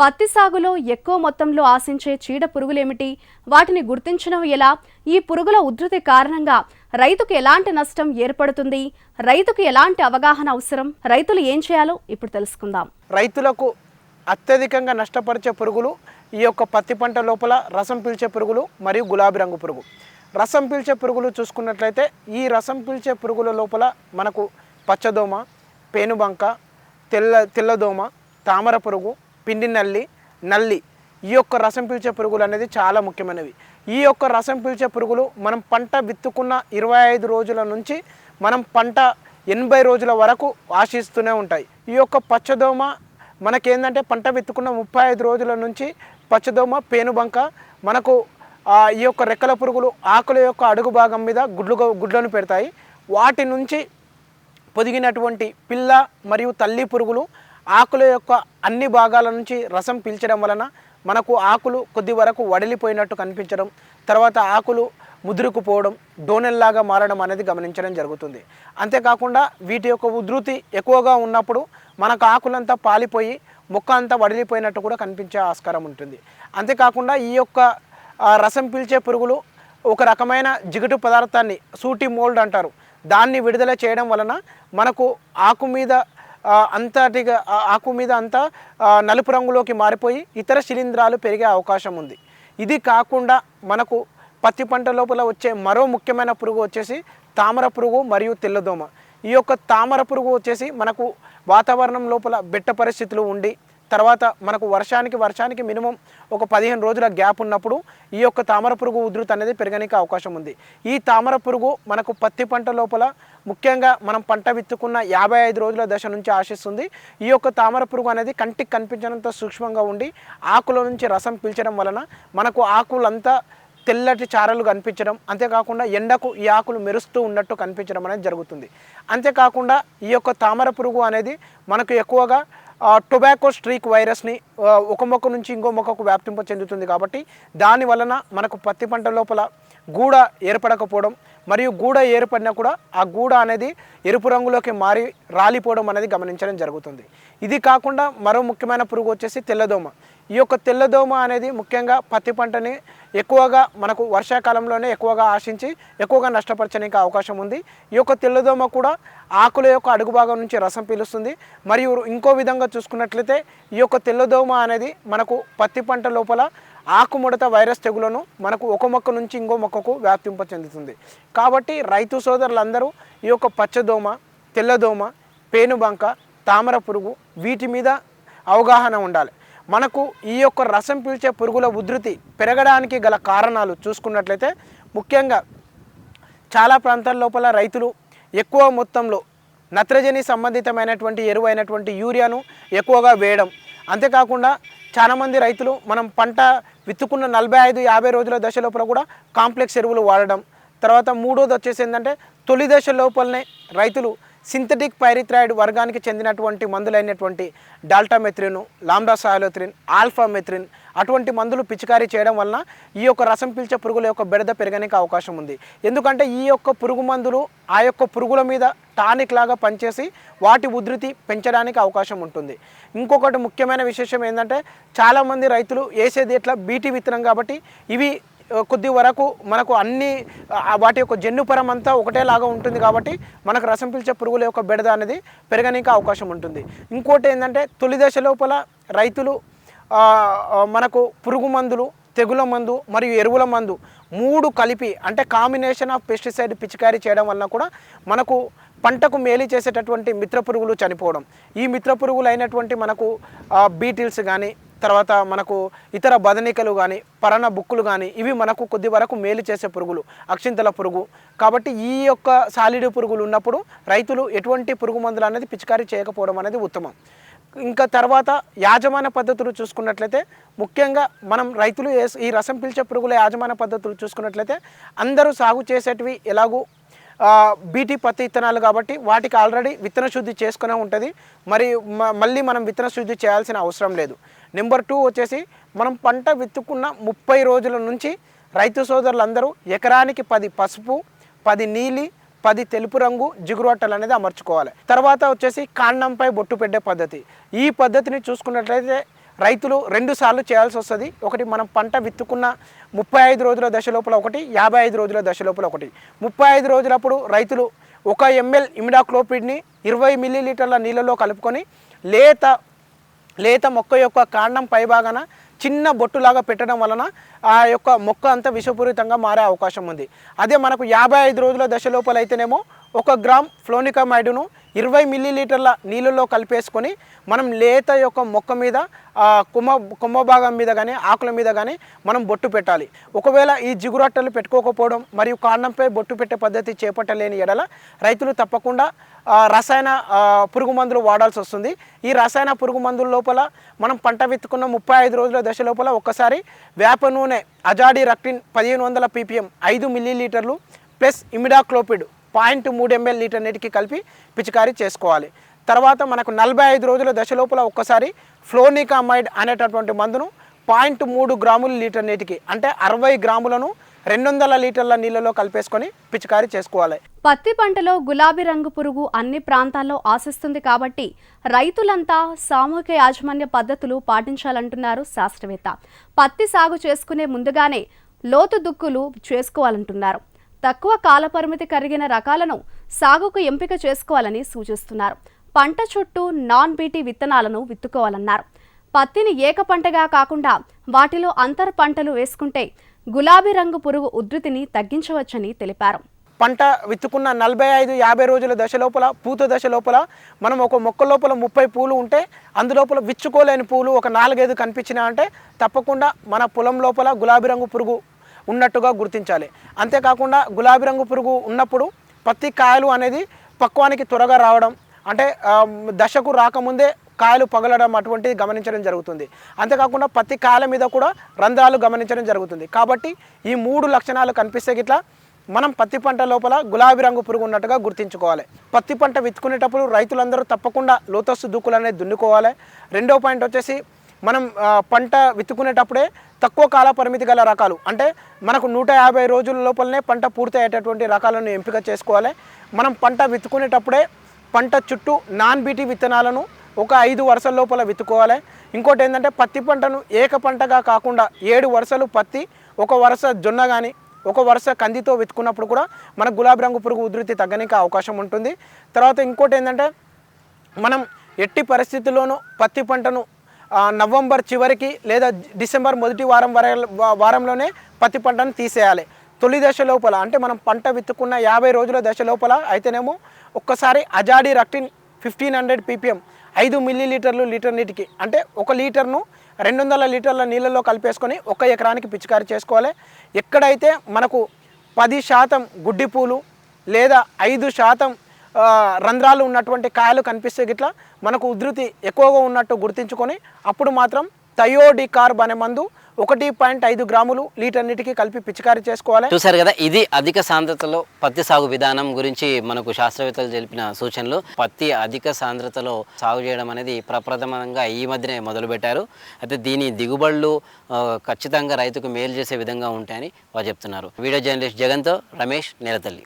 పత్తి సాగులో ఎక్కువ మొత్తంలో ఆశించే చీడ పురుగులేమిటి? వాటిని గుర్తించడం ఎలా? ఈ పురుగుల ఉధృతి కారణంగా రైతుకు ఎలాంటి నష్టం ఏర్పడుతుంది? రైతుకు ఎలాంటి అవగాహన అవసరం? రైతులు ఏం చేయాలో ఇప్పుడు తెలుసుకుందాం. రైతులకు అత్యధికంగా నష్టపరిచే పురుగులు ఈ యొక్క పత్తి పంట లోపల రసం పీల్చే పురుగులు మరియు గులాబీ రంగు పురుగు. రసం పీల్చే పురుగులు చూసుకున్నట్లయితే ఈ రసం పీల్చే పురుగుల లోపల మనకు పచ్చదోమ పేనుబంక తెల్ల తెల్లదోమ తామర పురుగు పిండి నల్లి నల్లి. ఈ యొక్క రసం పీల్చే పురుగులు అనేది చాలా ముఖ్యమైనవి. ఈ యొక్క రసం పీల్చే పురుగులు మనం పంట విత్తుకున్న ఇరవై ఐదు రోజుల నుంచి మనం పంట ఎనభై రోజుల వరకు ఆశిస్తూనే ఉంటాయి. ఈ యొక్క పచ్చదోమ మనకేందంటే పంట విత్తుకున్న ముప్పై ఐదు రోజుల నుంచి పచ్చదోమ పేనుబంక మనకు ఈ యొక్క రెక్కల పురుగులు ఆకుల యొక్క అడుగు భాగం మీద గుడ్లు గుడ్లను పెడతాయి. వాటి నుంచి పొదిగినటువంటి పిల్ల మరియు తల్లి పురుగులు ఆకుల యొక్క అన్ని భాగాల నుంచి రసం పీల్చడం వలన మనకు ఆకులు కొద్ది వరకు వడిలిపోయినట్టు కనిపించడం తర్వాత ఆకులు ముదురుకుపోవడం డోనెల్లాగా మారడం అనేది గమనించడం జరుగుతుంది. అంతేకాకుండా వీటి యొక్క ఉధృతి ఎక్కువగా ఉన్నప్పుడు మనకు ఆకులంతా పాలిపోయి మొక్క అంతా వడిలిపోయినట్టు కూడా కనిపించే ఆస్కారం ఉంటుంది. అంతేకాకుండా ఈ యొక్క రసం పీల్చే పురుగులు ఒక రకమైన జిగటు పదార్థాన్ని సూటి మోల్డ్ అంటారు. దాన్ని విడుదల చేయడం వలన మనకు ఆకు మీద అంతటిగా ఆకు మీద అంతా నలుపు రంగులోకి మారిపోయి ఇతర శిలీంధ్రాలు పెరిగే అవకాశం ఉంది. ఇది కాకుండా మనకు పత్తి పంట లోపల వచ్చే మరో ముఖ్యమైన పురుగు వచ్చేసి తామర పురుగు మరియు తెల్లదోమ. ఈ యొక్క తామర పురుగు వచ్చేసి మనకు వాతావరణం లోపల బెట్ట పరిస్థితులు ఉండి తర్వాత మనకు వర్షానికి వర్షానికి మినిమం ఒక పదిహేను రోజుల గ్యాప్ ఉన్నప్పుడు ఈ యొక్క తామర పురుగు ఉధృతి అనేది పెరగడానికి అవకాశం ఉంది. ఈ తామర పురుగు మనకు పత్తి పంట లోపల ముఖ్యంగా మనం పంట విత్తుకున్న యాభై ఐదు రోజుల దశ నుంచి ఆశిస్తుంది. ఈ యొక్క తామర పురుగు అనేది కంటికి కనిపించినంత సూక్ష్మంగా ఉండి ఆకుల నుంచి రసం పీల్చడం వలన మనకు ఆకులంతా తెల్లటి చారలు కనిపించడం అంతేకాకుండా ఎండకు ఈ ఆకులు మెరుస్తూ ఉన్నట్టు కనిపించడం అనేది జరుగుతుంది. అంతేకాకుండా ఈ యొక్క తామర పురుగు అనేది మనకు ఎక్కువగా టొబాకో స్ట్రీక్ వైరస్ని ఒక మొక్క నుంచి ఇంకో మొక్కకు వ్యాప్తింప చెందుతుంది కాబట్టి దాని వలన మనకు పత్తి పంట లోపల గూడ ఏర్పడకపోవడం మరియు గూడ ఏర్పడినా కూడా ఆ గూడ అనేది ఎరుపు రంగులోకి మారి రాలిపోవడం అనేది గమనించడం జరుగుతుంది. ఇది కాకుండా మరో ముఖ్యమైన పురుగు వచ్చేసి తెల్లదోమ. ఈ యొక్క తెల్లదోమ అనేది ముఖ్యంగా పత్తి పంటని ఎక్కువగా మనకు వర్షాకాలంలోనే ఎక్కువగా ఆశించి ఎక్కువగా నష్టపరచడానికి అవకాశం ఉంది. ఈ యొక్క తెల్లదోమ కూడా ఆకుల యొక్క అడుగు భాగం నుంచి రసం పీలుస్తుంది. మరియు ఇంకో విధంగా చూసుకున్నట్లయితే ఈ యొక్క తెల్లదోమ అనేది మనకు పత్తి పంట లోపల ఆకుముడత వైరస్ తెగులను మనకు ఒక మొక్క నుంచి ఇంకో మొక్కకు వ్యాప్తింప చెందుతుంది. కాబట్టి రైతు సోదరులందరూ ఈ యొక్క పచ్చదోమ తెల్లదోమ పేనుబంక తామర పురుగు వీటి మీద అవగాహన ఉండాలి. మనకు ఈ యొక్క రసం పీల్చే పురుగుల ఉధృతి పెరగడానికి గల కారణాలు చూసుకున్నట్లయితే ముఖ్యంగా చాలా ప్రాంతాల లోపల రైతులు ఎక్కువ మొత్తంలో నత్రజని సంబంధితమైనటువంటి ఎరువు అయినటువంటి యూరియాను ఎక్కువగా వేయడం. అంతేకాకుండా చాలామంది రైతులు మనం పంట విత్తుకున్న నలభై ఐదు యాభై రోజుల దశ లోపల కూడా కాంప్లెక్స్ ఎరువులు వాడడం. తర్వాత మూడోది వచ్చేసి ఏంటంటే తొలి దశ లోపలనే రైతులు సింథటిక్ పైరిథ్రాయిడ్ వర్గానికి చెందినటువంటి మందులైనటువంటి డాల్టామెథ్రిన్ లాంబ్డా సాయలోథ్రిన్ ఆల్ఫామెథ్రిన్ అటువంటి మందులు పిచికారీ చేయడం వలన ఈ యొక్క రసం పీల్చే పురుగుల యొక్క బెడద పెరగడానికి అవకాశం ఉంది. ఎందుకంటే ఈ యొక్క పురుగు మందులు ఆ యొక్క పురుగుల మీద టానిక్ లాగా పనిచేసి వాటి ఉధృతి పెంచడానికి అవకాశం ఉంటుంది. ఇంకొకటి ముఖ్యమైన విశేషం ఏంటంటే చాలామంది రైతులు వేసేది ఎట్లా? బీటీ విత్తనం కాబట్టి ఇవి కొద్ది వరకు మనకు అన్ని వాటి యొక్క జన్యుపరం అంతా ఒకటేలాగా ఉంటుంది కాబట్టి మనకు రసం పీల్చే పురుగుల యొక్క బెడద అనేది పెరగనీకి అవకాశం ఉంటుంది. ఇంకోటి ఏంటంటే తొలి దశ లోపల రైతులు మనకు పురుగు మందులు తెగుల మందు మరియు ఎరువుల మందు మూడు కలిపి అంటే కాంబినేషన్ ఆఫ్ పెస్టిసైడ్ పిచికారీ చేయడం వలన కూడా మనకు పంటకు మేలు చేసేటటువంటి మిత్ర పురుగులు చనిపోవడం. ఈ మిత్ర పురుగులు అయినటువంటి మనకు బీటిల్స్ కానీ తర్వాత మనకు ఇతర బదనికలు కానీ పరణ బుక్కులు కానీ ఇవి మనకు కొద్ది వరకు మేలు చేసే పురుగులు అక్షింతల పురుగు. కాబట్టి ఈ యొక్క సాలిడ్ పురుగులు ఉన్నప్పుడు రైతులు ఎటువంటి పురుగు మందులు అనేది పిచికారీ చేయకపోవడం అనేది ఉత్తమం. ఇంకా తర్వాత యాజమాన్య పద్ధతులు చూసుకున్నట్లయితే ముఖ్యంగా మనం రైతులు ఈ రసం పీల్చే పురుగుల యాజమాన్య పద్ధతులు చూసుకున్నట్లయితే అందరూ సాగు చేసేటివి ఎలాగూ బీటీ పత్తి విత్తనాలు కాబట్టి వాటికి ఆల్రెడీ విత్తన శుద్ధి చేసుకునే ఉంటుంది. మరి మళ్ళీ మనం విత్తన శుద్ధి చేయాల్సిన అవసరం లేదు. నెంబర్ టూ వచ్చేసి మనం పంట విత్తుకున్న ముప్పై రోజుల నుంచి రైతు సోదరులందరూ ఎకరానికి పది పసుపు పది నీలి పది తెలుపు రంగు జిగురొట్టలు అనేది అమర్చుకోవాలి. తర్వాత వచ్చేసి కాండంపై బొట్టు పెట్టే పద్ధతి. ఈ పద్ధతిని చూసుకున్నట్లయితే రైతులు రెండు సార్లు చేయాల్సి వస్తుంది. ఒకటి మనం పంట విత్తుకున్న ముప్పై ఐదు రోజుల దశ లోపల ఒకటి యాభై ఐదు రోజుల దశ లోపల ఒకటి. ముప్పై ఐదు రోజులప్పుడు రైతులు ఒక ఎంఎల్ ఇమిడాక్లోపిడ్ని ఇరవై మిల్లీలీటర్ల నీళ్ళలో కలుపుకొని లేత లేత మొక్క యొక్క కాండం పైభాగాన చిన్న బొట్టులాగా పెట్టడం వలన ఆ యొక్క మొక్క అంతా విషపూరితంగా మారే అవకాశం ఉంది. అదే మనకు యాభై ఐదు రోజుల దశలోపలైతేనేమో అయితేనేమో ఒక గ్రామ్ ఫ్లోనికమైడును ఇరవై మిల్లీలీటర్ల నీళ్ళలో కలిపేసుకొని మనం లేత యొక్క మొక్క మీద ఆ కొమ్మ కొమ్మ భాగం మీద కానీ ఆకుల మీద కానీ మనం బొట్టు పెట్టాలి. ఒకవేళ ఈ జిగురట్టలు పెట్టుకోకపోవడం మరియు కాండంపై బొట్టు పెట్టే పద్ధతి చేపట్టలేని ఎడల రైతులు తప్పకుండా రసాయన పురుగు మందులు వాడాల్సి వస్తుంది. ఈ రసాయన పురుగు మందుల లోపల మనం పంట విత్తుకున్న ముప్పై ఐదు రోజుల దశ లోపల ఒక్కసారి వేప నూనె అజాడి రక్టిన్ పదిహేను వందల పీపీఎం ఐదు మిల్లీలీటర్లు ప్లస్ ఇమిడాక్లోపిడ్ పాయింట్ మూడు ఎంఎల్ లీటర్ నీటికి కలిపి పిచికారీ చేసుకోవాలి. తర్వాత మనకు నలభై ఐదు రోజుల దశ లోపల ఒక్కసారి ఫ్లోనికామైడ్ అనేటటువంటి మందును పాయింట్ మూడు గ్రాములు లీటర్ నీటికి అంటే అరవై గ్రాములను రెండు వందల లీటర్ల నీళ్ళలో కలిపేసుకొని పిచికారీ చేసుకోవాలి. పత్తి పంటలో గులాబీ రంగు పురుగు అన్ని ప్రాంతాల్లో ఆశిస్తుంది కాబట్టి రైతులంతా సామూహిక యాజమాన్య పద్ధతులు పాటించాలంటున్నారు శాస్త్రవేత్త. పత్తి సాగు చేసుకునే ముందుగానే లోతు దుక్కులు చేసుకోవాలంటున్నారు. తక్కువ కాలపరిమితి కలిగిన రకాలను సాగుకు ఎంపిక చేసుకోవాలని సూచిస్తున్నారు. పంట చుట్టూ నాన్ బీటీ విత్తనాలను విత్తుకోవాలన్నారు. పత్తిని ఏక పంటగా కాకుండా వాటిలో అంతర్ పంటలు వేసుకుంటే గులాబీ రంగు పురుగు ఉధృతిని తగ్గించవచ్చని తెలిపారు. పంట విత్తుకున్న నలభై ఐదు యాభై రోజుల దశ లోపల పూత దశ లోపల మనం ఒక మొక్క లోపల ముప్పై పూలు ఉంటే అందులోపల విచ్చుకోలేని పూలు ఒక నాలుగైదు కనిపించినా అంటే తప్పకుండా మన పొలం లోపల గులాబీ రంగు పురుగు ఉన్నట్టుగా గుర్తించాలి. అంతేకాకుండా గులాబీ రంగు పురుగు ఉన్నప్పుడు పత్తి కాయలు అనేది పక్వానికి త్వరగా రావడం అంటే దశకు రాకముందే కాయలు పగలడం అటువంటిది గమనించడం జరుగుతుంది. అంతేకాకుండా పత్తి కాయల మీద కూడా రంధ్రాలు గమనించడం జరుగుతుంది. కాబట్టి ఈ మూడు లక్షణాలు కనిపిస్తే గిట్లా మనం పత్తి పంట లోపల గులాబీ రంగు పురుగు ఉన్నట్టుగా గుర్తించుకోవాలి. పత్తి పంట విత్తుకునేటప్పుడు రైతులందరూ తప్పకుండా లోతస్సు దుక్కులు అనేది దున్నుకోవాలి. రెండో పాయింట్ వచ్చేసి మనం పంట విత్తుకునేటప్పుడే తక్కువ కాల పరిమితి గల రకాలు. అంటే మనకు నూట యాభై రోజుల లోపలనే పంట పూర్తయ్యేటటువంటి రకాలను ఎంపిక చేసుకోవాలి. మనం పంట విత్తుకునేటప్పుడే పంట చుట్టూ నాన్ బీటీ విత్తనాలను ఒక ఐదు వరుసల లోపల విత్తుకోవాలి. ఇంకోటి ఏంటంటే పత్తి పంటను ఏక పంటగా కాకుండా ఏడు వరుసలు పత్తి ఒక వరుస జొన్న కానీ ఒక వరుస కందితో విత్తుకున్నప్పుడు కూడా మనకు గులాబీ రంగు పురుగు ఉధృతి తగ్గడానికి అవకాశం ఉంటుంది. తర్వాత ఇంకోటి ఏంటంటే మనం ఎట్టి పరిస్థితుల్లోనూ పత్తి పంటను నవంబర్ చివరికి లేదా డిసెంబర్ మొదటి వారం వర వారంలోనే పత్తి పంటను తీసేయాలి. తొలి దశ లోపల అంటే మనం పంట విత్తుకున్న యాభై రోజుల దశ లోపల అయితేనేమో ఒక్కసారి azadirachtin fifteen hundred PPM ఐదు మిల్లీ లీటర్లు లీటర్ నీటికి అంటే ఒక లీటర్ను రెండు వందల లీటర్ల నీళ్ళలో కలిపేసుకొని ఒక ఎకరానికి పిచికారి చేసుకోవాలి. ఎక్కడైతే మనకు పది శాతం గుడ్డి పూలు లేదా ఐదు శాతం రంధ్రాలు ఉన్నటువంటి కాయలు కనిపిస్తే గిట్లా మనకు ఉధృతి ఎక్కువగా ఉన్నట్టు గుర్తించుకొని అప్పుడు మాత్రం థయోడి కార్బ్ అనే మందు ఒకటి పాయింట్ ఐదు గ్రాములు లీటర్ నీటికి కలిపి పిచికారీ చేసుకోవాలి. చూసారు కదా ఇది అధిక సాంద్రతలో పత్తి సాగు విధానం గురించి మనకు శాస్త్రవేత్తలు తెలిపిన సూచనలు. పత్తి అధిక సాంద్రతలో సాగు చేయడం అనేది ప్రప్రథమంగా ఈ మధ్యనే మొదలుపెట్టారు. అయితే దీని దిగుబడులు ఖచ్చితంగా రైతుకు మేలు చేసే విధంగా ఉంటాయని వారు చెప్తున్నారు. వీడియో జర్నలిస్ట్ జగన్తో రమేష్ నేలతల్లి.